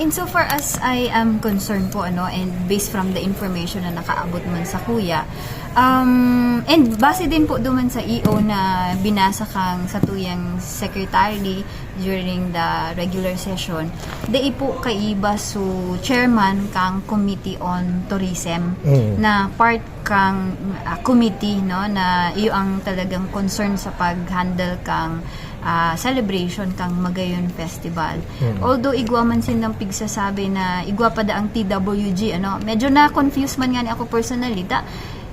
insofar as I am concerned po, ano, and based from the information na nakaabot man sa kuya, um, and base din po duman sa EO na binasa kang sa tuyang secretary during the regular session, dai po kaiba so chairman kang Committee on Tourism Mm. na part kang ah, committee no na iyo ang talagang concern sa pag-handle kang ah, celebration kang Magayon Festival. Although igwa man sin ng pigsasabi na igwa pa da ang TWG ano, medyo na confused man nga ni ako personally da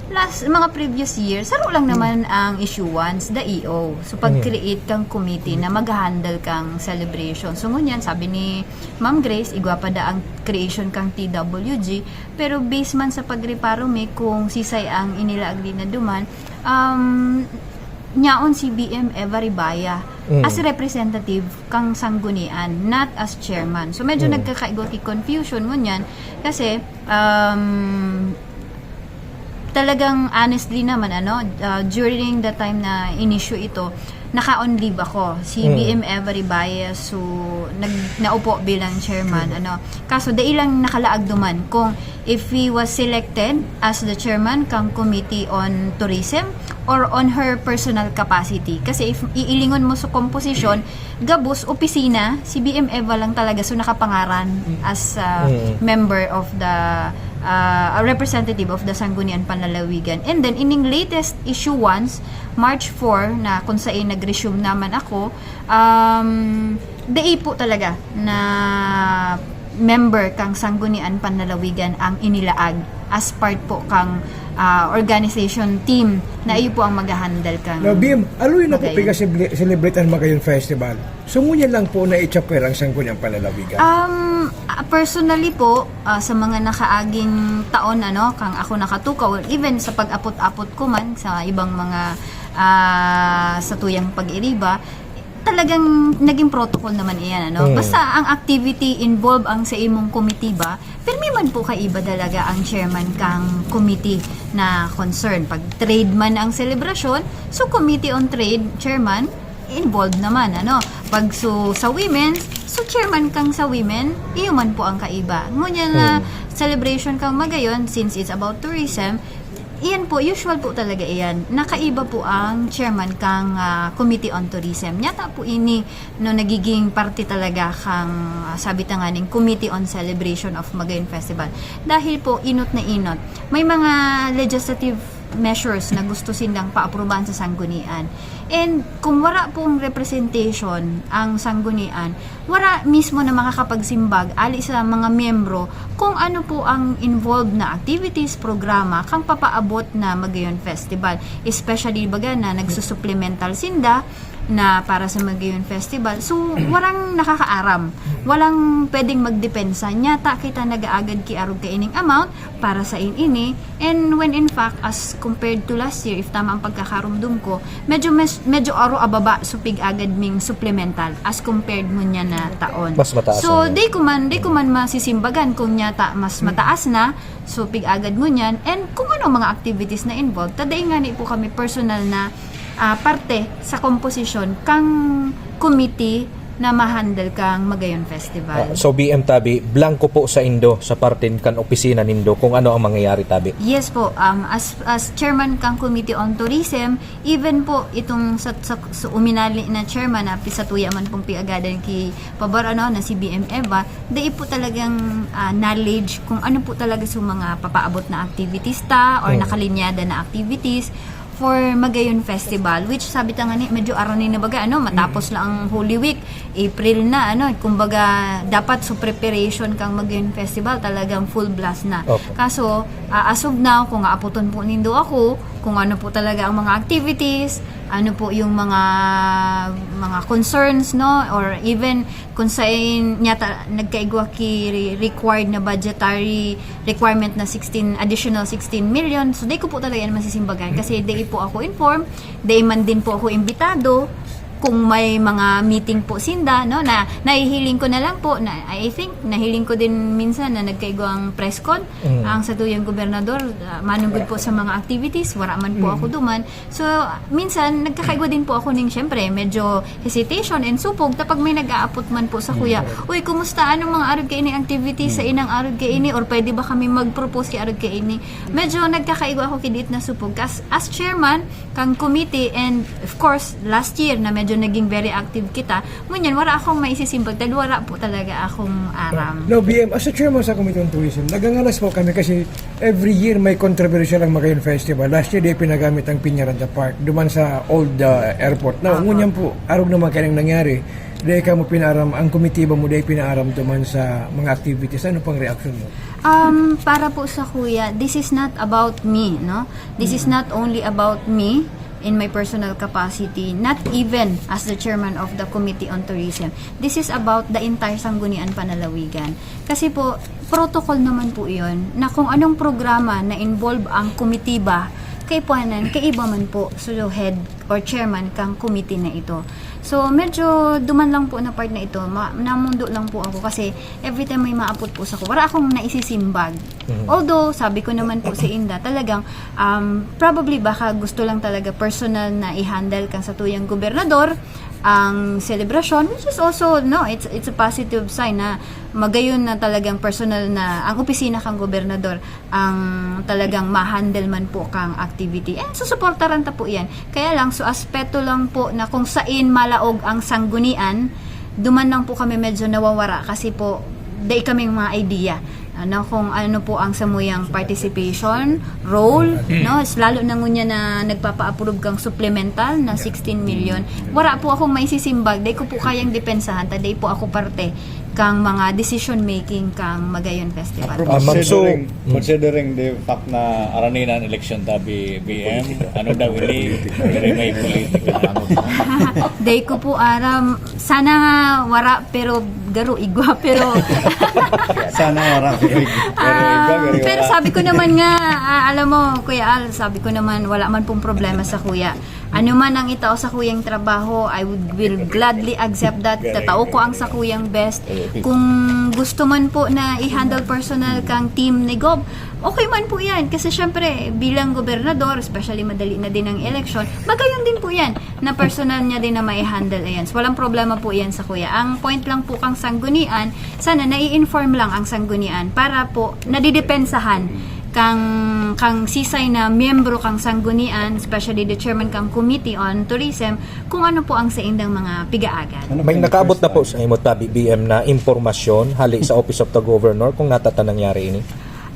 last mga previous years, saro lang naman ang issuance, the EO. So, pag-create kang committee na mag-handle kang celebration. So, ngunyan, sabi ni Ma'am Grace, igwa pa da ang creation kang TWG. Pero, based man sa pagreparo may kung sisay ang inilaag din na duman, um, nyaon si BM Eva Ribaya Mm. as representative kang sanggunian, not as chairman. So, medyo Mm. nagkakaigot confusion ngunyan kasi um, talagang honestly naman ano uh, during the time na in-issue ito naka-on leave ako si Mm. BM Every Bias so nag naupo bilang chairman ano kaso dai lang nakalaag duman kung if he was selected as the chairman kang committee on tourism or on her personal capacity kasi if iilingon mo sa composition gabos opisina si BM Eva lang talaga so nakapangaran as uh, Mm. member of the uh, a representative of the Sanggunian Panlalawigan. And then, ining latest issuance, March 4, na kung saan nag-resume naman ako, um, day po talaga na member kang Sanggunian Panlalawigan ang inilaag as part po kang uh, organization team na iyo po ang mag-handle kang No, aloy na po Magayon. piga celebrate ang Magayon Festival. Sungunya lang po na itchaper ang sangguniang panlalawigan. Um, ah, personally po, ah, sa mga nakaaging taon, ano, kang ako nakatukaw, even sa pag-apot-apot ko man sa ibang mga ah, sa tuyang pag-iriba, talagang naging protocol naman iyan ano? Mm. basta ang activity involved ang sa imong committee ba pirmi man po kaiba talaga ang chairman kang committee na concern. Pag trade man ang celebration so committee on trade chairman involved naman ano? Pag so sa women so chairman kang sa women iyo man po ang kaiba. Ngunya na celebration kang magayon since it's about tourism Iyan po, usual po talaga iyan. Nakaiba po ang chairman kang ah, Committee on Tourism. Nyata po ini no nagiging parte talaga kang ah, sabi ta Committee on Celebration of Magayon Festival. Dahil po inot na inot. May mga legislative measures na gusto silang paaprubahan sa sanggunian. And kung wala pong representation ang sanggunian, wala mismo na makakapagsimbag ali sa mga miyembro kung ano po ang involved na activities, programa kang papaabot na Magayon Festival. Especially baga na nagsusupplemental sinda na para sa Magayon Festival. So, walang nakakaaram. Walang pwedeng magdepensa. Nyata kita nagaagad ki arog ka ining amount para sa inini. And when in fact, as compared to last year, if tama ang pagkakarumdum ko, medyo mes, medyo aro ababa supig agad ming supplemental as compared mo niya na taon. Mas mataas So, na di ko man, di ko man masisimbagan kung nyata mas mataas na, so pig agad mo niyan, and kung ano mga activities na involved, taday nga ni po kami personal na ah, parte sa composition kang committee na mahandle kang Magayon Festival. Ah, so BM Tabi, blanco po sa Indo sa partin kan opisina nindo kung ano ang mangyayari Tabi. Yes po, um, as, as chairman kang Committee on Tourism, even po itong sa, sa, sa uminali na chairman na pisatuya man pong piagadan ki pabor ano na si BM Eva, dai po talagang ah, knowledge kung ano po talaga sa mga papaabot na activities ta or nakalinyada na activities for Magayon Festival which sabi ta nga ni medyo aranin na baga ano matapos lang ang Holy Week April na ano kumbaga dapat so preparation kang Magayon Festival talagang full blast na Opo. Kaso, uh, as of now, kung aaputon po nindo ako, kung ano po talaga ang mga activities, ano po yung mga mga concerns, no? Or even kung saan nyata nagkaigwa ki re- required na budgetary requirement na 16, additional 16 million. So, di ko po talaga yan masisimbagan kasi di po ako informed, di man din po ako imbitado. Kung may mga meeting po sinda no na nahihiling ko na lang po na I think nahiling ko din minsan na nagkaigo ang press con. Mm. ang sa tuyang gobernador uh, manugod po sa mga activities wala man po ako duman. So minsan nagkakaigo din po ako ning syempre medyo hesitation and supog tapag may nag-aapot man po sa kuya uy kumusta? Anong mga arod kay ini? Activities sa inang arod kay ini? Or pwede ba kami mag-propose kay arod kay ini? Medyo nagkakaigo ako kidit na supog. As, as chairman kang committee and of course last year na medyo naging very active kita ngunyan wala akong maisisimbag dahil wala po talaga akong aram No, BM, as a chairman sa Committee on Tourism, nagangalas po kami kasi every year may controversial ang Magayon Festival. Last year, di pinagamit ang Piñaranda Park, duman sa old uh, airport. Na, ngunyan po, arog naman kaya nangyari. Dahil ka mo pinaram, ang komitiba mo dahil pinaaram duman sa mga activities. Ano pang reaction mo? Um, para po sa kuya, this is not about me, no? This is not only about me in my personal capacity, not even as the chairman of the Committee on Tourism. This is about the entire Sanggunian Panalawigan. Kasi po, protocol naman po iyon na kung anong programa na involve ang komitiba, kay puanan, kay iba man po, so head or chairman kang committee na ito. So, medyo duman lang po na part na ito. Ma- namundo lang po ako kasi every time may maapot po sa ko, wala akong naisisimbag. Although, sabi ko naman po sa Inda, talagang um, probably baka gusto lang talaga personal na i-handle kang sa tuyang gobernador ang celebration which is also no it's it's a positive sign na magayon na talagang personal na ang opisina kang gobernador ang talagang ma-handle man po kang activity and susuportaran ta po yan kaya lang so aspeto lang po na kung sain malaog ang sanggunian duman lang po kami medyo nawawara kasi po day kaming mga idea ano kung ano po ang samuyang participation role no? Is lalo na ngunya na nagpapa-approve kang supplemental na 16 million. Wala po akong may sisimbag day ko po kayang depensahan ta day po ako parte kang mga decision making kang Magayon Festival. Ah, ma'am, so- considering, considering the fact na araninan election tabi BM, ano daw ini, very may political ano. day ko po aram sana nga wara pero garo igwa pero Sana wala very Ah, pero sabi ko naman nga, ah, alam mo, Kuya Al, sabi ko naman, wala man pong problema sa kuya. Ano man ang itao sa kuyang trabaho, I would will gladly accept that. Tatao ko ang sa kuyang best. Kung gusto man po na i-handle personal kang team ni Gob, okay man po yan. Kasi syempre, bilang gobernador, especially madali na din ang election, magayon din po yan na personal niya din na mai-handle ayan. So, walang problema po yan sa kuya. Ang point lang po kang sanggunian, sana nai-inform lang ang sanggunian para po nadidepensahan kang kang sisay na miyembro kang sanggunian, especially the chairman kang committee on tourism, kung ano po ang sa indang mga pigaagan. Ano May pa nakaabot na po sa imot tabi BM na impormasyon hali sa Office of the Governor kung natata nangyari ini.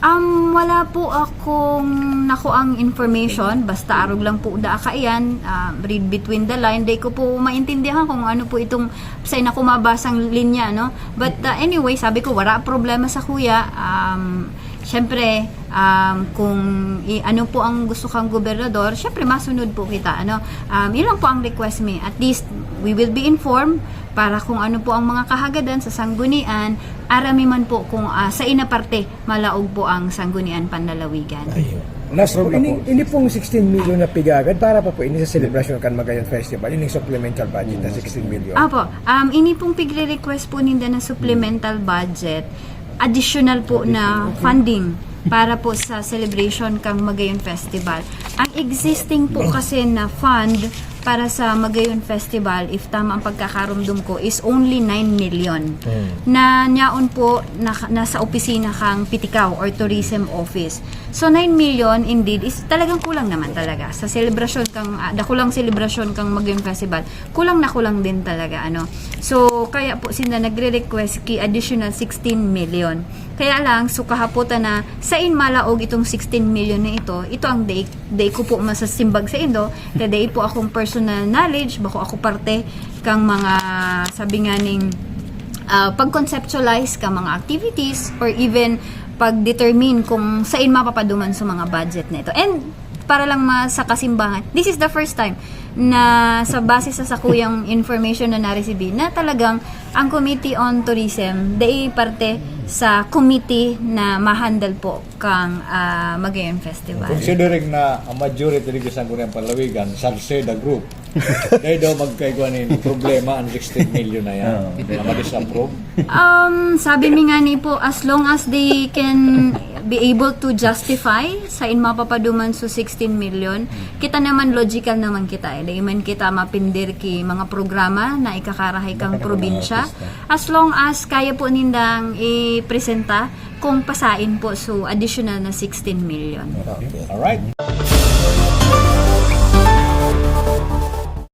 Um, wala po akong nako ang information, basta arog lang po da ka iyan, um, read between the line, day ko po maintindihan kung ano po itong sa na kumabasang linya, no? But uh, anyway, sabi ko, wala problema sa kuya, um, Siyempre, um, kung i- ano po ang gusto kang gobernador, siyempre masunod po kita. Ano? Um, ilang po ang request me. At least, we will be informed para kung ano po ang mga kahagadan sa sanggunian, arami man po kung ah, sa ina parte malaog po ang sanggunian panlalawigan. Last po, ini, ini pong 16 million na pigagan para pa po ini sa celebration kan Magayon Festival. Ini supplemental budget na 16 million. Apo, um, ini pong pigre-request po ninda na supplemental budget, additional po na funding para po sa celebration kang Magayon Festival. Ang existing po kasi na fund para sa Magayon Festival, if tama ang pagkakarumdum ko, is only 9 million. Na nyaon po na, nasa opisina kang Pitikaw or Tourism Office. So 9 million indeed is talagang kulang naman talaga sa celebration kang uh, dakulang celebration kang Magayon Festival. Kulang na kulang din talaga ano. So kaya po sila nagre-request ki additional 16 million. Kaya lang so kahaputan na sa inmalaog itong 16 million na ito, ito ang day, day ko po masasimbag sa Indo. Kaya day po akong personal knowledge, bako ako parte kang mga sabi nga ning uh, pag-conceptualize ka mga activities or even pag-determine kung saan mapapaduman sa mga budget na ito. And para lang ma sa kasimbangan, this is the first time na sa base sa sakuyang information na na-receive na talagang ang Committee on Tourism day parte sa committee na mahandle po kang ah, Magayon Festival. Considering na ang majority dito sa Guniang Palawigan, Salceda Group, dahil daw magkaiguan ni problema ang 16 million na yan. na ma-disapprove. Um, sabi mi nga ni po, as long as they can be able to justify sa in mapapaduman so 16 million, kita naman logical naman kita. Eh. Di man kita mapindir ki mga programa na ikakarahay kang probinsya. As long as kaya po nindang i-presenta kung pasain po so additional na 16 million. Alright?